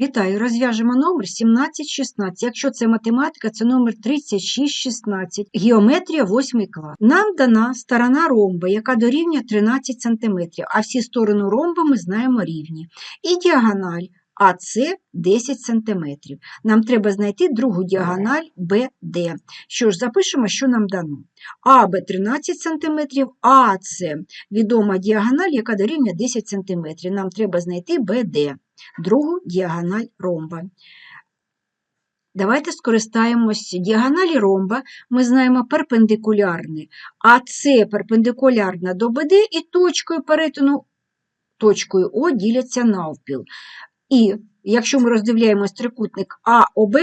Вітаю, розв'яжемо номер 1716. Якщо це математика, це номер 3616. Геометрія 8 клас. Нам дана сторона ромба, яка дорівнює 13 см, а всі сторони ромба ми знаємо рівні. І діагональ АС 10 см. Нам треба знайти другу діагональ BD. Що ж, запишемо, що нам дано. АБ 13 см, АС відома діагональ, яка дорівнює 10 см. Нам треба знайти BD другу діагональ ромба. Давайте скористаємось діагоналі ромба. Ми знаємо перпендикулярні, а це перпендикулярна до БД і точкою перетину точкою О діляться навпіл. І якщо ми роздивляємось трикутник АОБ,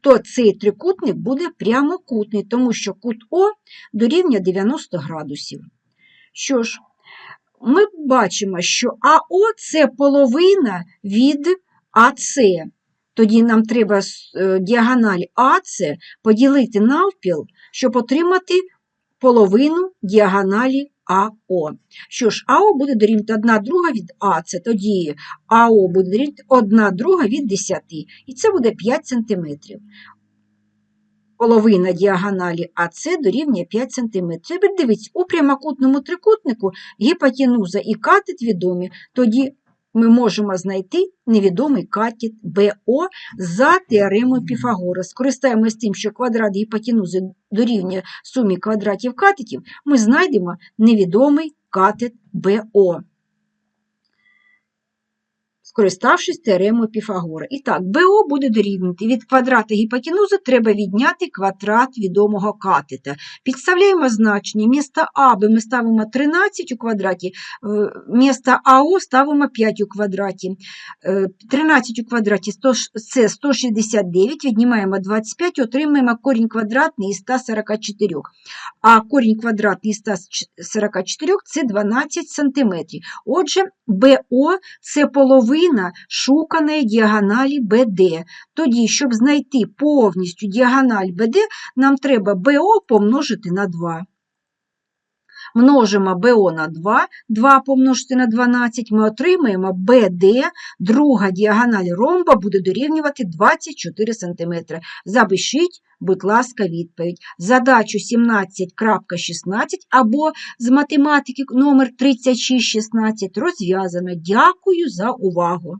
то цей трикутник буде прямокутний, тому що кут О дорівнює 90 градусів. Що ж, ми бачимо, що АО це половина від АС. Тоді нам треба е, діагональ АС поділити навпіл, щоб отримати половину діагоналі АО. Що ж, АО буде дорівнювати 1 друга від АС, тоді АО буде дорівнювати 1 друга від 10, і це буде 5 см. Половина діагоналі АС дорівнює 5 см. Тепер дивіться, у прямокутному трикутнику гіпотенуза і катет відомі, тоді ми можемо знайти невідомий катет БО за теоремою Піфагора. Скористаємось тим, що квадрат гіпотенузи дорівнює сумі квадратів катетів, ми знайдемо невідомий катет БО скориставшись теоремою Піфагора. І так, БО буде дорівнювати. Від квадрата гіпотенузи треба відняти квадрат відомого катета. Підставляємо значення. Місто АБ ми ставимо 13 у квадраті, е, місто АО ставимо 5 у квадраті. 13 е, у квадраті це 169, віднімаємо 25, отримаємо корінь квадратний із 144. А корінь квадратний із 144 це 12 см. Отже, БО це половина частина шуканої діагоналі BD. Тоді, щоб знайти повністю діагональ BD, нам треба BO помножити на 2. Множимо БО на 2, 2 помножити на 12, ми отримаємо БД, друга діагональ ромба буде дорівнювати 24 см. Запишіть, будь ласка, відповідь. Задачу 17.16 або з математики номер 3616 розв'язано. Дякую за увагу!